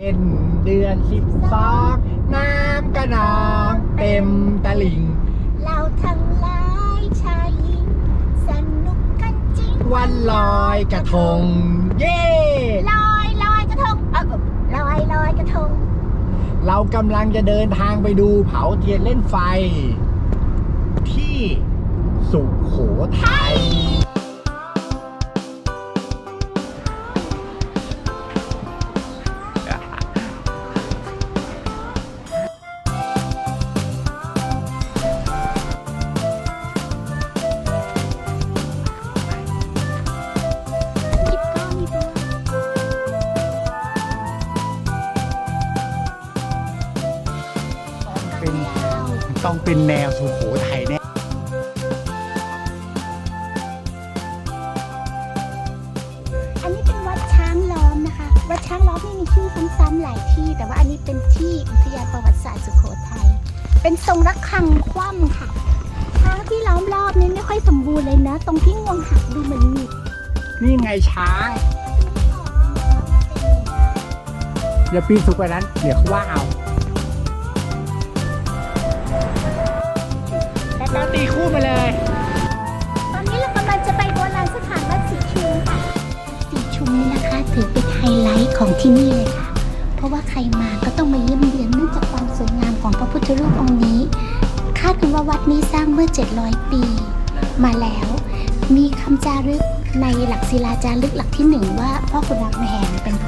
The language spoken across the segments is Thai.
เป็นเดือนสิบสองน้ำกระนองเต็มตลิ่ง เราทั้งหลายชายหญิง สนุกกันจริงวันลอยกระทง เย้ลอยลอยกระทงเออลอยลอยกระทง เรากำลังจะเดินทางไปดูเผาเทียนเล่นไฟ ที่สุโขทัย เป็นแนวสุโขทัยแน่อันนี้เป็นวัดช้างล้อมนะคะ วัดช้างล้อมนี่มีชื่อซ้ำๆหลายที่ แต่ว่าอันนี้เป็นที่อุทยานประวัติศาสตร์สุโขทัย เป็นทรงระฆังคว่ำค่ะช้างที่ล้อมรอบนี้ไม่ค่อยสมบูรณ์เลยนะ ตรงที่งวงหักดูเหมือนมีนี่ไงช้างอย่าปีนสุกไปนั้น เดี๋ยวเขาว่าเอา แล้วเราตีคู่มาเลย ตอนนี้เรากำลังจะไปโบราณสถานวัดสีชุมค่ะ สีชุมนี่นะคะถือเป็นไฮไลท์ของที่นี่เลยค่ะ เพราะว่าใครมาก็ต้องมาเยี่ยมเยียนเนื่องจากความสวยงามของพระพุทธรูปองค์นี้ คาดกันว่าวัดนี้สร้างเมื่อ 700 ปี มาแล้ว มีคำจารึกในหลักศิลาจารึกหลักที่หนึ่งว่าพ่อขุนรามคำแหงเป็นผู้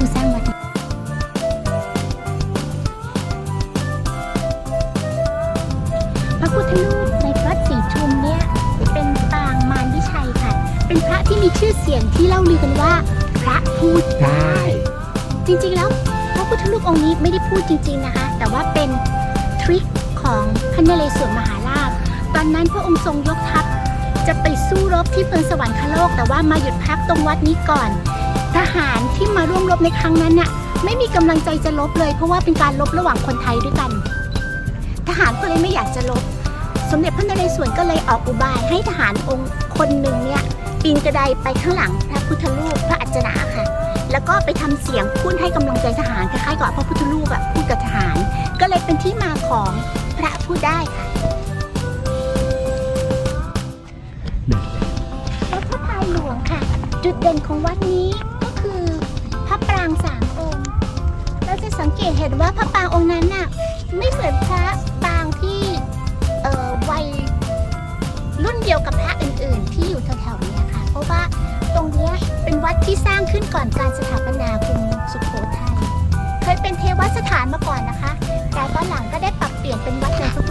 มีชื่อเสียงที่เล่าลือกันว่า พระพูดได้ จริงๆแล้วพระพุทธรูปองค์นี้ไม่ได้พูดจริง ๆนะคะ แต่ว่าเป็นทริคของพระนเรศวรมหาราช ตอนนั้นพระองค์ทรงยกทัพจะไปสู้รบที่เมืองสวรรคโลก แต่ว่ามาหยุดพักตรงวัดนี้ก่อน ทหารที่มาร่วมรบในครั้งนั้นน่ะไม่มีกำลังใจจะลบเลย เพราะว่าเป็นการลบระหว่างคนไทยด้วยกัน ทหารก็เลยไม่อยากจะลบ สมเด็จพระนเรศวรก็เลยออกอุบายให้ทหารองค์คนหนึ่งเนี่ย ปีนกระไดไปข้างหลังพระพุทธรูปพระอัจฉราค่ะ แล้วก็ไปทำเสียงพูดให้กำลังใจทหารคล้ายๆกับพระพุทธรูปแบบพูดกับทหาร ก็เลยเป็นที่มาของพระพูดได้ค่ะวัดพระพายหลวงค่ะ จุดเด่นของวัดนี้ก็คือพระปรางสามองค์เราจะสังเกตเห็นว่าพระปรางองค์นั้นน่ะไม่เหมือนพระปรางที่เอ่อวัยรุ่นเดียวกับพระอื่นๆที่อยู่แถวๆนี้ ราะว่าตรงนี้เป็นวัดที่สร้างขึ้นก่อนการสถาปนากรุงสุโขทัยเคยเป็นเทวสถานมาก่อนนะคะ แต่ตอนหลังก็ได้ปรับเปลี่ยนเป็นวัดในพระพ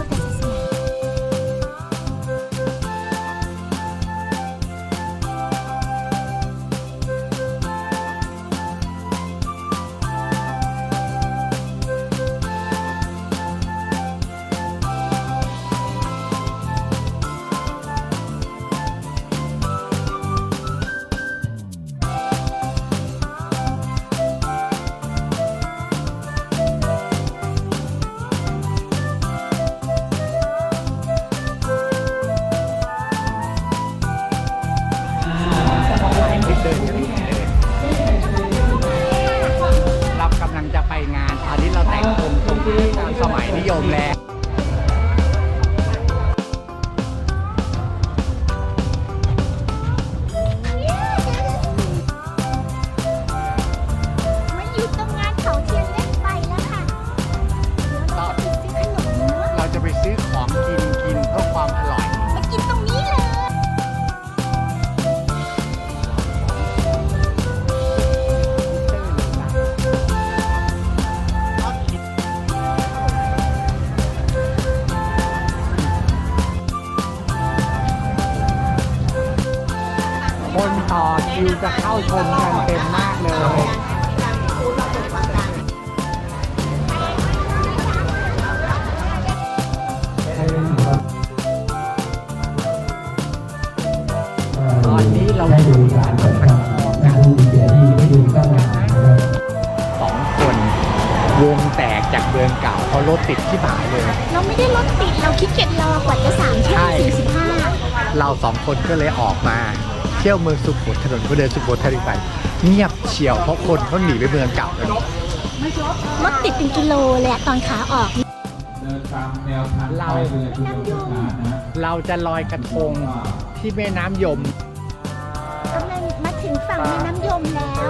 ุทธามสมัยนิยมแล้ว คิวจะเข้าชมกันเต็มมากเลย ตอนนี้เราอยู่ร้านของกันสองคนวงแตกจากเมืองเก่าเพราะรถติดที่บ่ายเลย เราไม่ได้รถติด เราคิดเกียจรอกว่าจะสามชั่วโมงสี่สิบห้า เราสองคนก็เลยออกมา เที่ยวเมืองสุโขทัยถนนคนเดินสุโขทัยไปเงียบเฉียวเพราะคนเขาหนีไปเมืองเก่ากันรถติดเป็นกิโลเลยอะตอนขาออก เดินตามแนวทางเรา ไปเลยคุณผู้ชมนะเราจะลอยกระทงที่แม่น้ำยม กำลังมาถึงฝั่งแม่น้ำยมแล้ว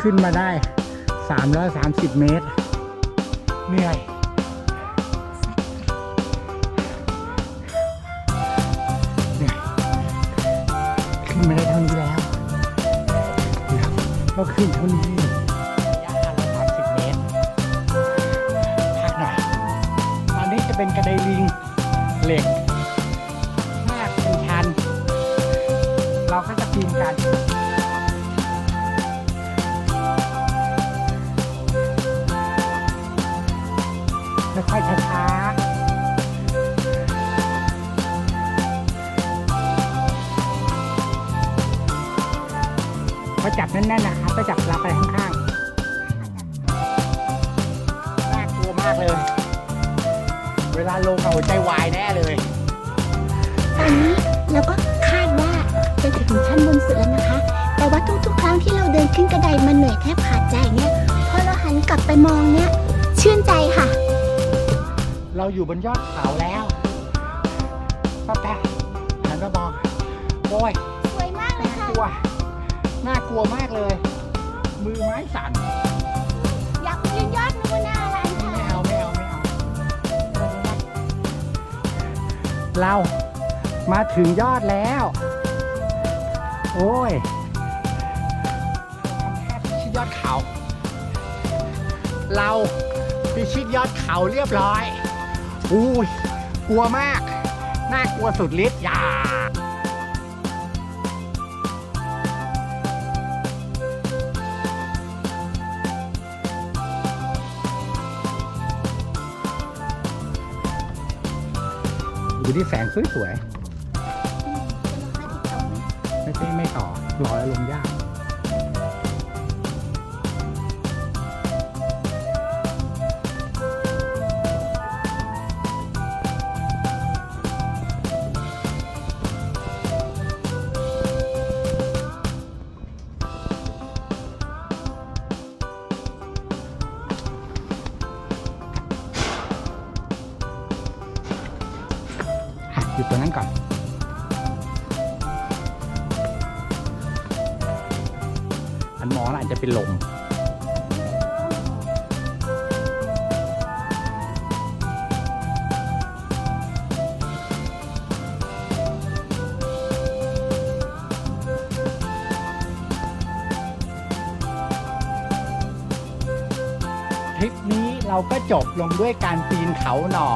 ขึ้นมาได้ 330 เมตร เหนื่อยเหนื่อย ขึ้นมาได้เท่านี้แล้ว ก็ขึ้นเท่านี้ระยะ530เมตรพักหน่อยตอนนี้จะเป็นกระไดลิงเหล็ก ค่อยๆช้าๆพอจับแน่นๆนะครับไปจับรับไปข้างๆ น่ากลัวมากเลย เวลาลงเอาหัวใจวายแน่เลย ตอนนี้เราก็คาดว่าจะถึงชั้นบนสุดแล้วนะคะ แต่ว่าทุกๆ ครั้งที่เราเดินขึ้นกระไดมันเหนื่อยแทบขาดใจเนี่ย พอเราหันกลับไปมองเนี่ย ชื่นใจค่ะ เราอยู่บนยอดเขาแล้วป้าแป๊ะหันมามองโอ้ยสวยมากเลยน่าค่ะ กลัวน่ากลัวมากเลย มือไม้สั่น อยากไปยืนยอดนู้นนะร้านค่ะไม่เอาไม่เอาไม่เอาเรามาถึงยอดแล้ว โอ้ยทำแค่พิชิตยอดเขา เราพิชิตยอดเขาเรียบร้อย อุ้ยกลัวมาก น่ากลัวสุดฤทธิ์อย่าดูที่แสงสวยๆไม่ใช่ไม่ต่อรอแล้วลงยาก หยุดตรงนั้นก่อน อันมองอาจจะเป็นลมทริปนี้เราก็จบลงด้วยการปีนเขาหน่อ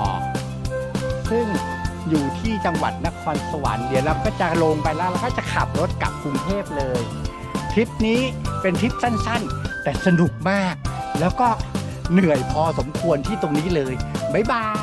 ซึ่ง อยู่ที่จังหวัดนครสวรรค์เดี๋ยวเราก็จะลงไปแล้วเราก็จะขับรถกลับกรุงเทพเลยทริปนี้เป็นทริปสั้นๆ แต่สนุกมาก แล้วก็เหนื่อยพอสมควรที่ตรงนี้เลยบ๊ายบาย